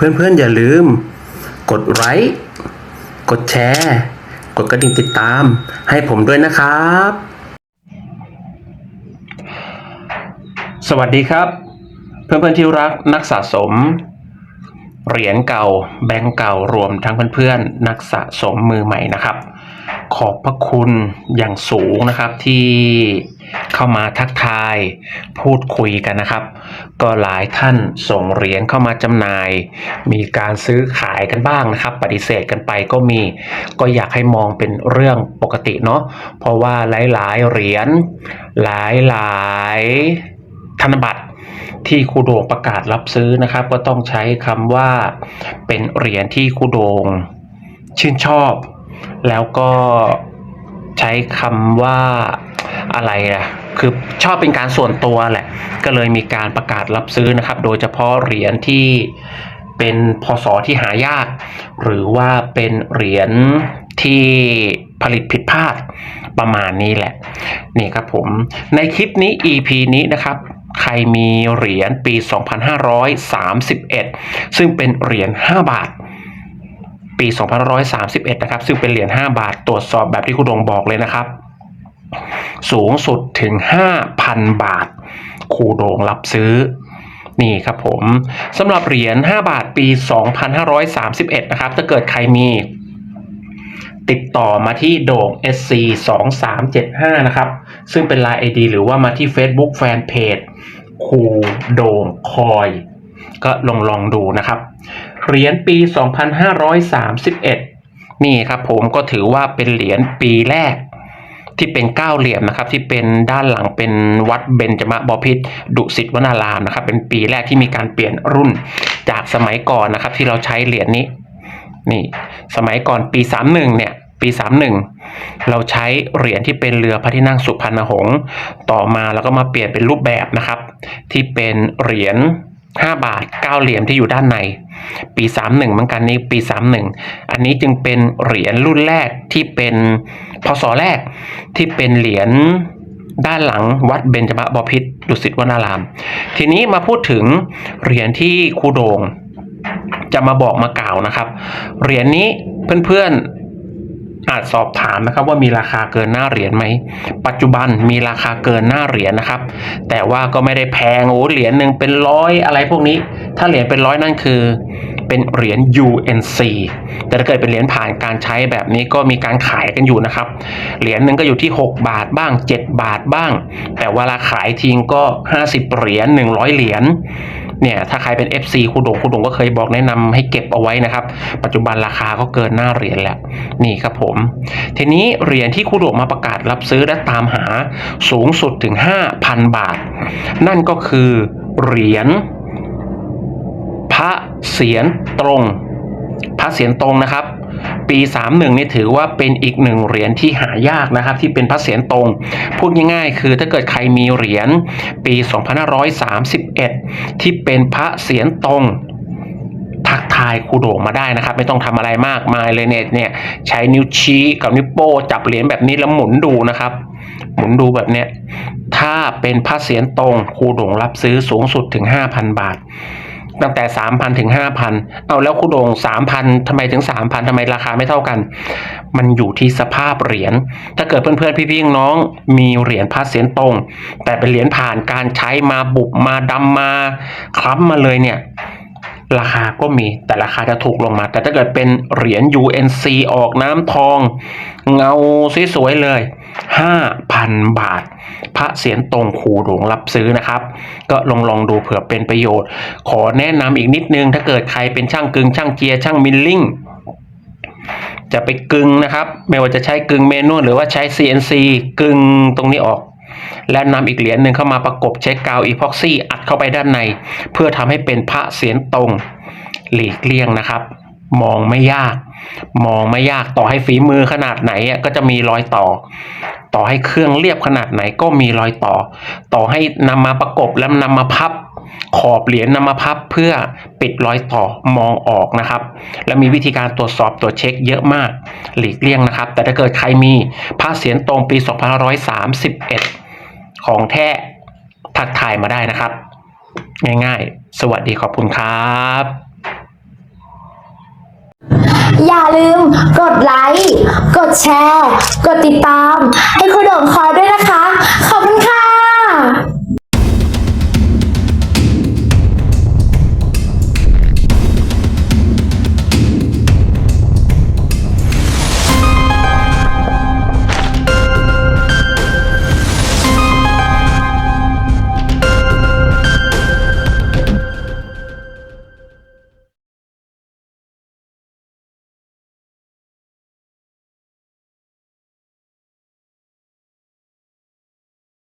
เพื่อนๆ อย่าลืม กดไลค์กดแชร์ กดกระดิ่งติดตาม ให้ผมด้วยนะครับ สวัสดีครับ เพื่อนๆที่รักนักสะสม เหรียญเก่าแบงก์เก่ารวมทั้งเพื่อนๆนักสะสมมือใหม่นะครับ ขอบพระคุณอย่างสูงนะครับที่ เข้ามาทักทายพูดคุยกันนะครับ ก็หลายท่านส่งเหรียญเข้ามาจำหน่าย มีการซื้อขายกันบ้างนะครับ ปฏิเสธกันไปก็มี ก็อยากให้มองเป็นเรื่องปกติเนาะเพราะว่าหลายๆเหรียญหลายๆธนบัตรที่ครูโดงประกาศรับซื้อนะครับ ก็ต้องใช้คำว่าเป็นเหรียญที่ครูโดงชื่นชอบ แล้วก็ใช้คำว่า อะไรอะคือชอบเป็นการส่วนตัวแหละ ก็เลยมีการประกาศรับซื้อนะครับ โดยเฉพาะเหรียญที่เป็นพศที่หายาก หรือว่าเป็นเหรียญที่ผลิตผิดพลาดประมาณนี้แหละ นี่ครับผมในคลิปนี้ EP นี้นะครับใครมีเหรียญปี 2531 ซึ่งเป็นเหรียญ 5 บาท ปี 2531 นะครับ ซึ่งเป็นเหรียญ 5 บาท ตรวจสอบแบบที่คุณดงบอกเลยนะครับ สูงสุดถึง 5,000 บาทครูโดงรับซื้อ นี่ครับผมสำหรับเหรียญ 5 บาทปี 2531 นะครับ ถ้าเกิดใครมี ติดต่อมาที่โด่ง SC 2 3 7 5 นะครับ ซึ่งเป็น Line ID หรือว่ามาที่ Facebook Fanpage ครูโด่งคอย ก็ลองลองดูนะครับ เหรียญปี 2531 นี่ครับผมก็ถือว่าเป็นเหรียญปีแรก ที่เป็นเก้าเหลี่ยมนะครับ ที่เป็นด้านหลังเป็นวัดเบญจมบพิตรดุสิตวนารามนะครับ เป็นปีแรกที่มีการเปลี่ยนรุ่นจากสมัยก่อนนะครับ ที่เราใช้เหรียญนี้นี่สมัยก่อนปี 31 เนี่ยปี 31 เราใช้เหรียญที่เป็นเรือพระที่นั่งสุพรรณหงษ์ต่อมาแล้วก็มาเปลี่ยนเป็นรูปแบบนะครับ ที่เป็นเหรียญ 5 บาท 9 เหรียญที่อยู่ด้านใน ปี 31เหมือนกันนี้ปี 31 อันนี้จึงเป็นเหรียญรุ่นแรกที่เป็นพศแรกที่เป็นเหรียญด้านหลังวัดเบญจมบพิตรดุสิตวนาราม ทีนี้มาพูดถึงเหรียญที่ครูโดงจะมาบอกมากล่าวนะครับ เหรียญนี้เพื่อนๆ อาจสอบถามนะครับว่ามีราคาเกินหน้าเหรียญไหม ปัจจุบันมีราคาเกินหน้าเหรียญนะครับ แต่ว่าก็ไม่ได้แพงโอ้เหรียญหนึ่งเป็นร้อยอะไรพวกนี้ ถ้าเหรียญเป็นร้อยนั่นคือเป็นเหรียญ UNC แต่ถ้าเกิดเป็นเหรียญผ่านการใช้แบบนี้ก็มีการขายกันอยู่นะครับ เหรียญหนึ่งก็อยู่ที่ 6 บาทบ้าง 7 บาทบ้าง แต่เวลาขายทิ้งก็ 50 เหรียญ100 เหรียญ เนี่ยถ้าใครเป็น FC คุณดงคุณดงก็เคยบอกแนะนำให้เก็บเอาไว้นะครับ ปัจจุบันราคาก็เกินหน้าเหรียญแล้วนี่ครับผม ทีนี้เหรียญที่คุณดงมาประกาศรับซื้อและตามหาสูงสุดถึง 5,000 บาท นั่นก็คือเหรียญพระเศียรตรง พระเศียรตรงนะครับ ปี 31นี่ถือว่าเป็นอีกหนึ่งเหรียญที่หายากนะครับ ที่เป็นพระเศียรตรง พูดง่ายๆ คือถ้าเกิดใครมีเหรียญปี 2531 ที่เป็นพระเศียรตรงทักทายคูโดงมาได้นะครับ ไม่ต้องทำอะไรมากมายเลยเนี่ยเนี่ยใช้นิ้วชี้กับนิ้วโป้จับเหรียญแบบนี้แล้วหมุนดูนะครับ หมุนดูแบบเนี้ยถ้าเป็นพระเศียรตรงคูโด่งรับซื้อสูงสุดถึง 5,000 บาท ตั้งแต่3,000ถึง5,000เอาแล้วครูโด่ง3,000ทำไมถึง3,000ทำไมราคาไม่เท่ากัน มันอยู่ที่สภาพเหรียญ ถ้าเกิดเพื่อนๆพี่ๆน้องมีเหรียญพระเศียรตรง แต่เป็นเหรียญผ่านการใช้มาบุบมาดำมาคล้ำมาเลยเนี่ยราคาก็มีแต่ราคาจะถูกลงมา แต่ถ้าเกิดเป็นเหรียญ UNC ออกน้ำทอง เงาสวยๆเลย 5,000 บาท พระเสียรตรงขูหลวงรับซื้อนะครับ ก็ลองลองดูเผื่อเป็นประโยชน์ ขอแนะนำอีกนิดนึง ถ้าเกิดใครเป็นช่างกึงช่างเจียร์ช่างมิลลิ่งจะไปกึงนะครับ ไม่ว่าจะใช้กึงเมนวลหรือว่าใช้ CNC กึงตรงนี้ออก และนำอีกเหรียญหนึ่งเข้ามาประกบใช้กาวอีพ็อกซี่อัดเข้าไปด้านใน เพื่อทำให้เป็นพระเสียรตรงหลีกเลี่ยงนะครับ มองไม่ยาก มองไม่ยากต่อให้ฝีมือขนาดไหนก็จะมีรอยต่อ ต่อให้เครื่องเรียบขนาดไหนก็มีรอยต่อ ต่อให้นำมาประกบแล้วนำมาพับ ขอบเหรียญนำมาพับเพื่อปิดรอยต่อมองออกนะครับ และมีวิธีการตรวจสอบตรวจเช็คเยอะมาก หลีกเลี่ยงนะครับ แต่ถ้าเกิดใครมีพระเสียรตรงปี 2531 ของแท้ทักทายมาได้นะครับ ง่ายๆ สวัสดีขอบคุณครับ อย่าลืมกดไลค์ กดแชร์ กดติดตาม ให้คุณโด่งคอยด้วยนะคะ